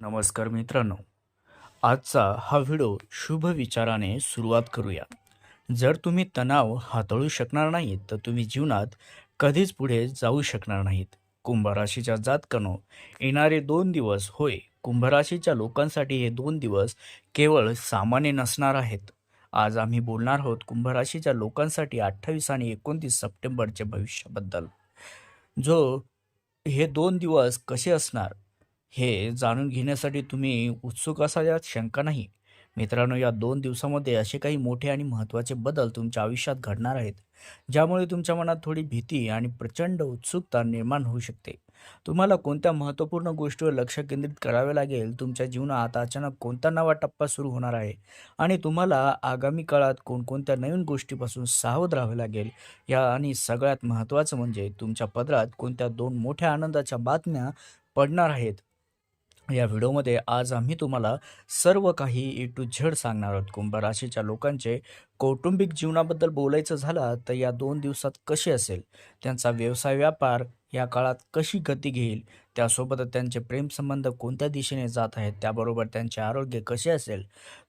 नमस्कार मित्रांनो. आजचा हा व्हिडिओ शुभ विचाराने सुरुवात करूया. जर तुम्ही तणाव हाताळू शकणार नाहीत तर तुम्ही जीवनात कधीच पुढे जाऊ शकणार नाहीत. कुंभराशीच्या जातकनो येणारे दोन दिवस होय कुंभराशीच्या लोकांसाठी हे दोन दिवस केवळ सामान्य नसणार आहेत. आज आम्ही बोलणार आहोत कुंभराशीच्या लोकांसाठी अठ्ठावीस आणि एकोणतीस सप्टेंबरच्या भविष्याबद्दल. जो हे दोन दिवस कसे असणार हे जाणून घेण्यासाठी तुम्ही उत्सुक असा यात शंका नाही. मित्रांनो या दोन दिवसामध्ये असे काही मोठे आणि महत्त्वाचे बदल तुमच्या आयुष्यात घडणार आहेत ज्यामुळे तुमच्या मनात थोडी भीती आणि प्रचंड उत्सुकता निर्माण होऊ शकते. तुम्हाला कोणत्या महत्त्वपूर्ण गोष्टीवर लक्ष केंद्रित करावे लागेल? तुमच्या जीवनात अचानक कोणता नवा टप्पा सुरू होणार आहे? आणि तुम्हाला आगामी काळात कोणकोणत्या नवीन गोष्टीपासून सावध राहावे लागेल? या आणि सगळ्यात महत्त्वाचं म्हणजे तुमच्या पदरात कोणत्या दोन मोठ्या आनंदाच्या बातम्या पडणार आहेत? या व्हिडिओमध्ये आज आम्ही तुम्हाला सर्व काही ए टू झेड सांगणार आहोत. कुंभ राशीच्या लोकांचे कौटुंबिक जीवनाबद्दल बोलायचं झालं तर या दोन दिवसात कसे असेल? त्यांचा व्यवसाय व्यापार या काळात कशी गती घेईल? त्यासोबतच त्यांचे प्रेमसंबंध कोणत्या दिशेने जात आहेत? त्याबरोबर त्यांचे आरोग्य कसे असेल?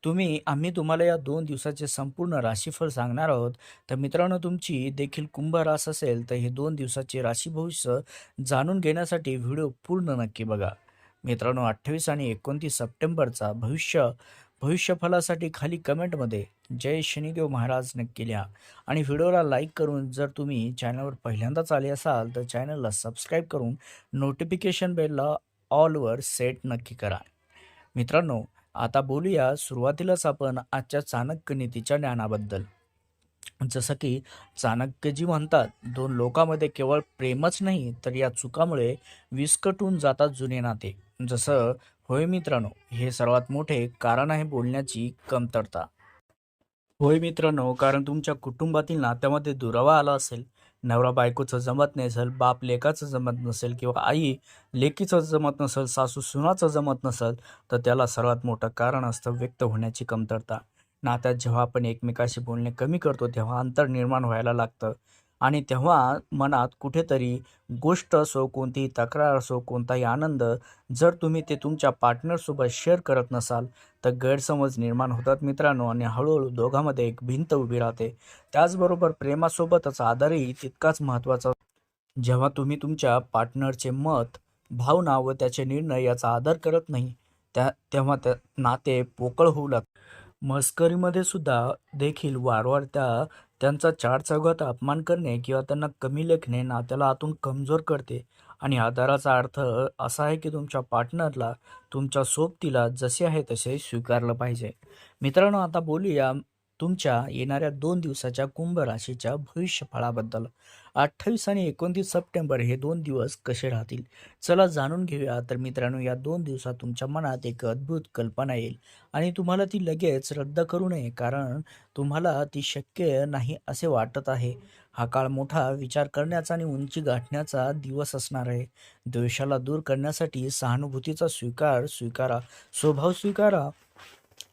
तुम्ही आम्ही तुम्हाला या दोन दिवसाचे संपूर्ण राशीफळ सांगणार आहोत. तर मित्रांनो तुमची देखील कुंभ रास असेल तर हे दोन दिवसाचे राशी भविष्य जाणून घेण्यासाठी व्हिडिओ पूर्ण नक्की बघा. मित्रांनो अठ्ठावीस आणि एकोणतीस सप्टेंबरचा भविष्य भविष्यफलासाठी खाली कमेंटमध्ये जय शनिदेव महाराज नक्की लिहा आणि व्हिडिओला लाईक करून जर तुम्ही चॅनलवर पहिल्यांदाच आले असाल तर चॅनलला सबस्क्राईब करून नोटिफिकेशन बेलला ऑलवर सेट नक्की करा. मित्रांनो आता बोलूया सुरुवातीलाच आपण आजच्या चाणक्य नीतीच्या ज्ञानाबद्दल. जसं की चाणक्यजी म्हणतात दोन लोकांमध्ये केवळ प्रेमच नाही तर या चुकामुळे विस्कटून जातात जुने नाते. जसं होय मित्रांनो हे सर्वात मोठे कारण आहे बोलण्याची कमतरता. होय मित्रांनो कारण तुमच्या कुटुंबातील नात्यामध्ये दुरावा आला असेल नवरा बायकोचं जमत नसेल बाप लेकाचं जमत नसेल किंवा आई लेकीचं जमत नसेल सासू सुनाचं जमत नसेल तर त्याला सर्वात मोठं कारण असतं व्यक्त होण्याची कमतरता. नात्यात जेव्हा आपण एकमेकाशी बोलणे कमी करतो तेव्हा अंतर निर्माण व्हायला लागतं. आणि तेव्हा मनात कुठेतरी गोष्ट असो कोणतीही तक्रार असो कोणताही आनंद जर तुम्ही ते तुमच्या पार्टनरसोबत शेअर करत नसाल तर गैरसमज निर्माण होतात मित्रांनो आणि हळूहळू दोघांमध्ये एक भिंत उभी राहते. त्याचबरोबर प्रेमासोबतच आदरही तितकाच महत्त्वाचा जेव्हा तुम्ही तुमच्या पार्टनरचे मत भावना व त्याचे निर्णय याचा आदर करत नाही त्या तेव्हा त्या नाते पोकळ होऊ लागते. मस्करीमध्ये सुद्धा देखील वारंवार त्या त्यांचा चार चौघात अपमान करणे किंवा त्यांना कमी लेखणे नात्याला आतून कमजोर करते. आणि आधाराचा अर्थ असा आहे की तुमच्या पार्टनरला तुमच्या सोबतीला जसे आहे तसे स्वीकारलं पाहिजे. मित्रांनो आता बोलूया तुमच्या येणाऱ्या दोन दिवसाच्या कुंभ राशीच्या भविष्यफळाबद्दल. अठ्ठावीस आणि एकोणतीस सप्टेंबर हे दोन दिवस कसे राहतील? चला जाणून घेऊया. तर मित्रांनो या दोन दिवसात तुमच्या मनात एक अद्भुत कल्पना येईल आणि तुम्हाला ती लगेच रद्द करू नये कारण तुम्हाला ती शक्य नाही असे वाटत आहे. हा काळ मोठा विचार करण्याचा आणि उंची गाठण्याचा दिवस असणार आहे. द्वेषाला दूर करण्यासाठी सहानुभूतीचा स्वीकार स्वीकारा. स्वभाव स्वीकारा.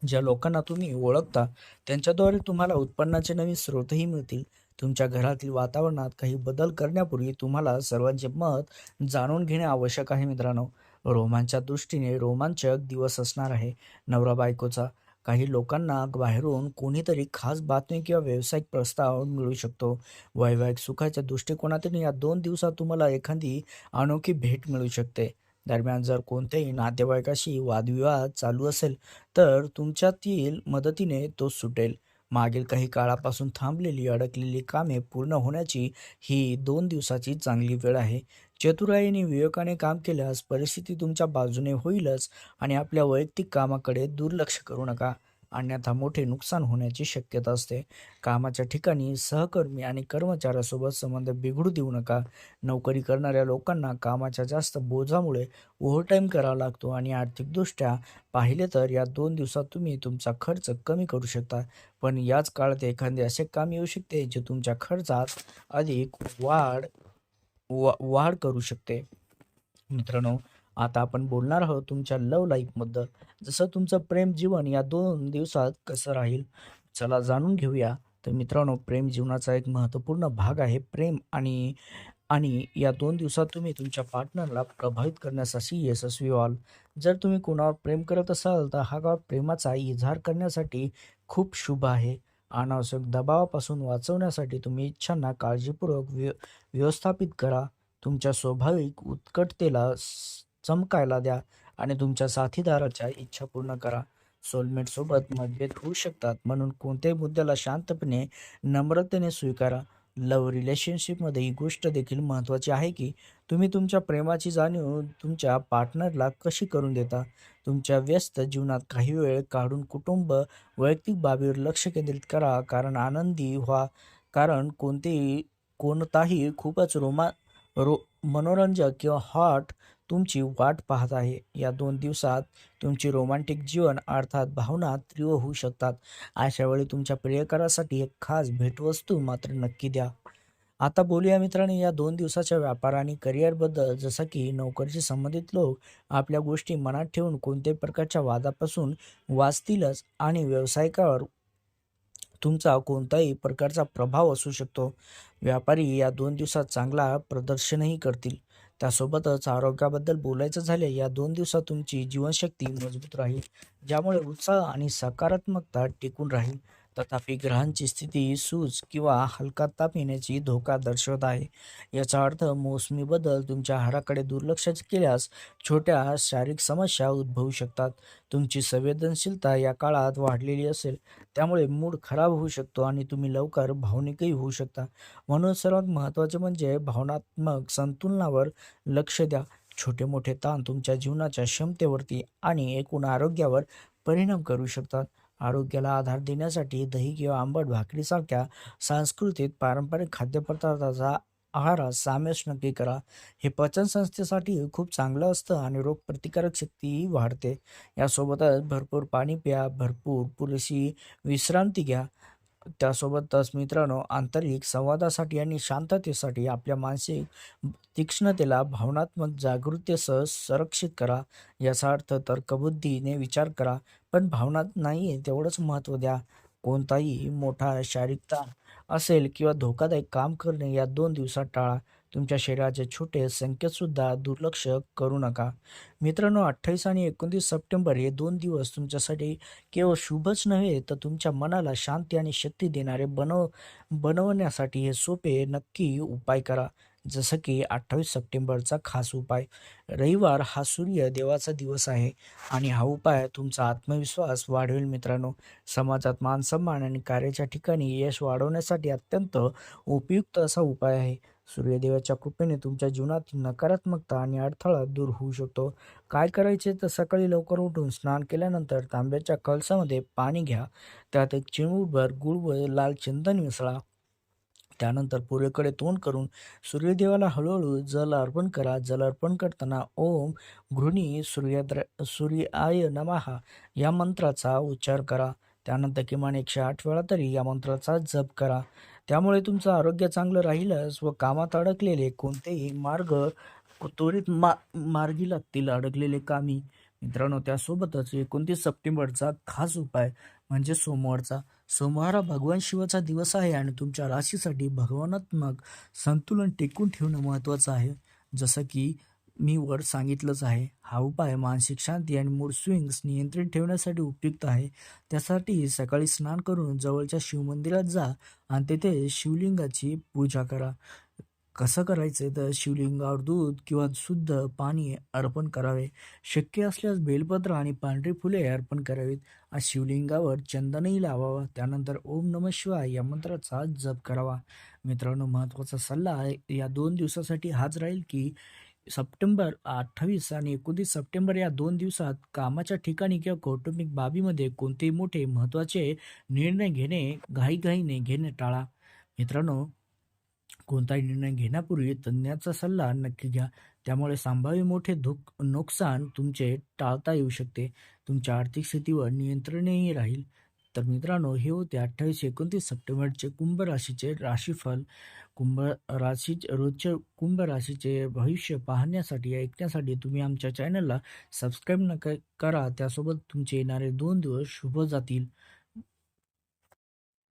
ज्या लोकांना तुम्ही ओळखता त्यांच्याद्वारे तुम्हाला उत्पन्नाचे नवीन स्रोतही मिळतील. तुमच्या घरातील वातावरणात काही बदल करण्यापूर्वी तुम्हाला सर्वांचे मत जाणून घेणे आवश्यक आहे मित्रांनो. रोमांच्या दृष्टीने रोमांचक दिवस असणार आहे. नवरा बायकोचा काही लोकांना बाहेरून कोणीतरी खास बातमी किंवा व्यावसायिक प्रस्ताव मिळू शकतो. वैवाहिक सुखाच्या दृष्टिकोनातून या दोन दिवसात तुम्हाला एखादी अनोखी भेट मिळू शकते. दरम्यान जर कोणत्याही नातेवाईकाशी वादविवाद चालू असेल तर तुमच्यातील मदतीने तो सुटेल. मागील काही काळापासून थांबलेली अडकलेली कामे पूर्ण होण्याची ही दोन दिवसाची चांगली वेळ आहे. चतुराईने विवेकाने काम केल्यास परिस्थिती तुमच्या बाजूने होईलच आणि आपल्या वैयक्तिक कामाकडे दुर्लक्ष करू नका. अन्यथा मोठे नुकसान होण्याची शक्यता असते. कामाच्या ठिकाणी सहकर्मी आणि कर्मचाऱ्यासोबत संबंध बिघडू देऊ नका. नोकरी करणाऱ्या लोकांना कामाच्या जास्त बोजामुळे ओव्हरटाईम करावा लागतो आणि आर्थिकदृष्ट्या पाहिले तर या दोन दिवसात तुम्ही तुमचा खर्च कमी करू शकता. पण याच काळात एखादे असे काम येऊ शकते जे तुमच्या खर्चात अधिक वाढ वा वाढ करू शकते. मित्रांनो आता आपण बोलणार आहोत तुमच्या लव्ह लाईफबद्दल जसं तुमचं प्रेम जीवन या दोन दिवसात कसं राहील चला जाणून घेऊया. तर मित्रांनो प्रेम जीवनाचा एक महत्त्वपूर्ण भाग आहे प्रेम आणि आणि या दोन दिवसात तुम्ही तुमच्या पार्टनरला प्रभावित करण्यासाठी यशस्वी व्हाल. जर तुम्ही कोणावर प्रेम करत असाल तर हा काळ प्रेमाचा इजहार करण्यासाठी खूप शुभ आहे. अनावश्यक दबावापासून वाचवण्यासाठी तुम्ही इच्छांना काळजीपूर्वक व्य व्यवस्थापित करा. तुमच्या स्वाभाविक उत्कटतेला चमकायला द्या आणि तुमच्या साथीदाराच्या इच्छा पूर्ण करा. सोलमेट सोबत मतभेद होऊ शकतात. म्हणून कोणत्याही मुद्द्याला शांतपणे नम्रतेने स्वीकारा. लव्ह रिलेशनशिपमध्ये ही गोष्ट देखील महत्त्वाची आहे की तुम्ही तुमच्या प्रेमाची जाणीव तुमच्या पार्टनरला कशी करून देता? तुमच्या व्यस्त जीवनात काही वेळ काढून कुटुंब वैयक्तिक बाबीवर लक्ष केंद्रित करा. कारण आनंदी व्हा. कारण कोणतेही कोणताही खूपच रोमा रो मनोरंजक किंवा हॉट तुमची वाट पाहत आहे. या दोन दिवसात तुमची रोमांटिक जीवन अर्थात भावना तीव्र होऊ शकतात. अशा वेळी तुमच्या प्रियकरासाठी एक खास भेटवस्तू मात्र नक्की द्या. आता बोलूया मित्रांनो या दोन दिवसाच्या व्यापार आणि करिअरबद्दल जसं की नोकरीशी संबंधित लोक आपल्या गोष्टी मनात ठेवून कोणत्याही प्रकारच्या वादापासून वाचतीलच आणि व्यावसायिकावर तुमचा कोणताही प्रकारचा प्रभाव असू शकतो. व्यापारी या दोन दिवसात चांगला प्रदर्शनही करतील. त्यासोबतच आरोग्याबद्दल बोलायचं झाले या दोन दिवसात तुमची जीवनशक्ती मजबूत राहील ज्यामुळे उत्साह आणि सकारात्मकता टिकून राहील. तथापि ग्रहांची स्थिती सूज किंवा हलका ताप येण्याची धोका दर्शवत आहे. याचा अर्थ मोसमी बदल तुमच्या आहाराकडे दुर्लक्ष केल्यास छोट्या शारीरिक समस्या उद्भवू शकतात. तुमची संवेदनशीलता या काळात वाढलेली असेल त्यामुळे मूड खराब होऊ शकतो आणि तुम्ही लवकर भावनिकही होऊ शकता. म्हणून सर्वात महत्त्वाचे म्हणजे भावनात्मक संतुलनावर लक्ष द्या. छोटे मोठे ताण तुमच्या जीवनाच्या क्षमतेवरती आणि एकूण आरोग्यावर परिणाम करू शकतात. आरोग्याला आधार देण्यासाठी दही किंवा आंबट भाकरीसारख्या सांस्कृतिक पारंपरिक खाद्यपदार्थाचा आहारात सामेश नक्की करा. हे पचन संस्थेसाठी खूप चांगलं असतं आणि रोगप्रतिकारक शक्तीही वाढते. यासोबतच भरपूर पाणी प्या भरपूर पुरेशी विश्रांती घ्या. त्यासोबतच मित्रांनो आंतरिक संवादासाठी आणि शांततेसाठी आपल्या मानसिक तीक्ष्णतेला भावनात्मक जागृतीसह संरक्षित करा. याचा अर्थ तर्कबुद्धीने विचार करा पण भावना नाही तेवढंच महत्त्व द्या. कोणताही मोठा शारीरिक ताण असेल किंवा धोकादायक काम करणे या दोन दिवसात टाळा. तुमच्या शरीराचे छोटे संकेतसुद्धा दुर्लक्ष करू नका. मित्रांनो अठ्ठावीस आणि एकोणतीस सप्टेंबर हे दोन दिवस तुमच्यासाठी केवळ शुभच नव्हे तर तुमच्या मनाला शांती आणि शक्ती देणारे बनव बनवण्यासाठी हे सोपे नक्की उपाय करा. जसं की अठ्ठावीस सप्टेंबरचा खास उपाय. रविवार हा सूर्य देवाचा दिवस आहे आणि हा उपाय तुमचा आत्मविश्वास वाढवेल मित्रांनो. समाजात मानसन्मान आणि कार्याच्या ठिकाणी यश वाढवण्यासाठी अत्यंत उपयुक्त असा उपाय आहे. सूर्यदेवाच्या कृपेने तुमच्या जीवनात नकारात्मकता आणि अडथळा दूर होऊ शकतो. काय करायचे तर सकाळी लवकर उठून स्नान केल्यानंतर तांब्याच्या कळसामध्ये पाणी घ्या. त्यात एक चिमूटभर गुळ व लाल चंदन मिसळा. त्यानंतर पूर्वेकडे तोंड करून सूर्यदेवाला हळूहळू जल अर्पण करा. जल अर्पण करताना ओम घृणी सूर्यद्र सूर्याय नमहा या मंत्राचा उच्चार करा. त्यानंतर किमान एकशे आठ वेळा तरी या मंत्राचा जप करा. त्यामुळे तुमचं आरोग्य चांगलं राहीलच व कामात अडकलेले कोणतेही मार्ग त्वरित मा मार्गी लागतील अडकलेले कामी. मित्रांनो त्यासोबतच एकोणतीस सप्टेंबरचा खास उपाय म्हणजे सोमवारचा. सोमवार हा भगवान शिवाचा दिवस आहे आणि तुमच्या राशीसाठी भगवानात्मक संतुलन टिकून ठेवणं महत्त्वाचं आहे. जसं की मी वर सांगितलंच आहे. हा उपाय मानसिक शांती आणि मूड स्विंग्स नियंत्रित ठेवण्यासाठी उपयुक्त आहे. त्यासाठी सकाळी स्नान करून जवळच्या शिवमंदिरात जा आणि तेथे शिवलिंगाची पूजा करा. कसं करायचं? तर शिवलिंगावर दूध किंवा शुद्ध पाणी अर्पण करावे. शक्य असल्यास बेलपत्र आणि पांढरी फुले अर्पण करावीत. आज शिवलिंगावर चंदनही लावावा. त्यानंतर ओम नम शिवाय या मंत्राचा जप करावा. मित्रांनो महत्त्वाचा सल्ला या दोन दिवसासाठी हाच राहील की सप्टेंबर अठ्ठावीस आणि एकोणतीस सप्टेंबर या दोन दिवसात कामाच्या ठिकाणी किंवा कौटुंबिक बाबीमध्ये कोणतेही मोठे महत्त्वाचे निर्णय घेणे घाईघाईने घेणे टाळा. मित्रांनो कोणताही निर्णय घेण्यापूर्वी तज्ज्ञाचा सल्ला नक्की घ्या. त्यामुळे संभाव्य मोठे धुक नुकसान तुमचे टाळता येऊ शकते. तुमच्या आर्थिक स्थितीवर नियंत्रणही राहील. तर मित्रांनो हे होते अठ्ठावीस एकोणतीस सप्टेंबरचे कुंभ राशीचे राशीफल. कुंभ राशी रोजचे कुंभ राशीचे भविष्य पाहण्यासाठी ऐकण्यासाठी तुम्ही आमच्या चॅनलला सबस्क्राईब न करा. त्यासोबत तुमचे येणारे दोन दिवस शुभ जातील.